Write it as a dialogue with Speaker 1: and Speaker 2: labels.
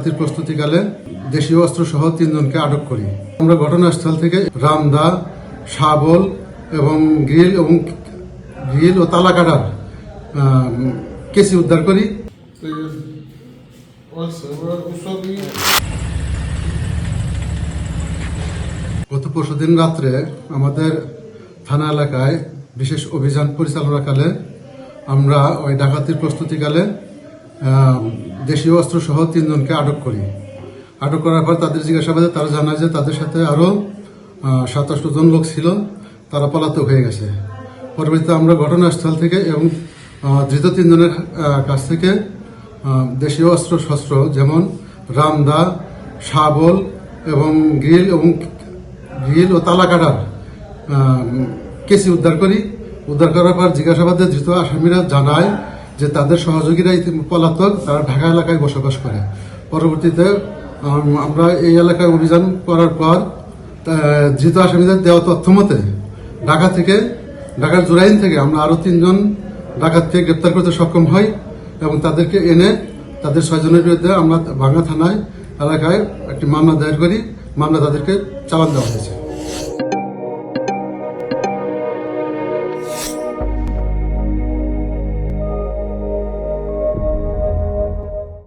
Speaker 1: ডাকাতির প্রস্তুতিকালে দেশীয় অস্ত্র সহ তিনজনকে আটক করি। আমরা ঘটনাস্থল থেকে রামদা, শাবল এবং গ্রিল এবং গ্রিল ও তালা কাটার কেসি উদ্ধার করি। গত পরশুদিন রাত্রে আমাদের থানা এলাকায় বিশেষ অভিযান পরিচালনাকালে আমরা ওই ডাকাতির প্রস্তুতিকালে দেশীয় অস্ত্র সহ তিনজনকে আটক করি। আটক করার পর তাদের জিজ্ঞাসাবাদে তারা জানায় যে তাদের সাথে আরও সাতাশ জন লোক ছিল, তারা পলাতক হয়ে গেছে। পরবর্তীতে আমরা ঘটনাস্থল থেকে এবং ধৃত তিনজনের কাছ থেকে দেশীয় অস্ত্র শস্ত্র যেমন রামদা, শাবল এবং গ্রিল এবং গ্রিল ও তালা কাটার কেসি উদ্ধার করি। উদ্ধার করার পর জিজ্ঞাসাবাদে ধৃত আসামিরা জানায় যে তাদের সহযোগীরা পলাতক, তারা ঢাকা এলাকায় বসবাস করে। পরবর্তীতে আমরা এই এলাকায় অভিযান করার পর ধৃত আসামিদের দেওয়া তথ্য মতে, ঢাকা থেকে, ঢাকার জুরাইন থেকে আমরা আরও তিনজন ডাকাতকে গ্রেপ্তার করতে সক্ষম হই এবং তাদেরকে এনে তাদের ছয়জনের বিরুদ্ধে আমরা ভাঙ্গা থানায়, এলাকায় একটি মামলা দায়ের করি। মামলা তাদেরকে চালান দেওয়া হয়েছে।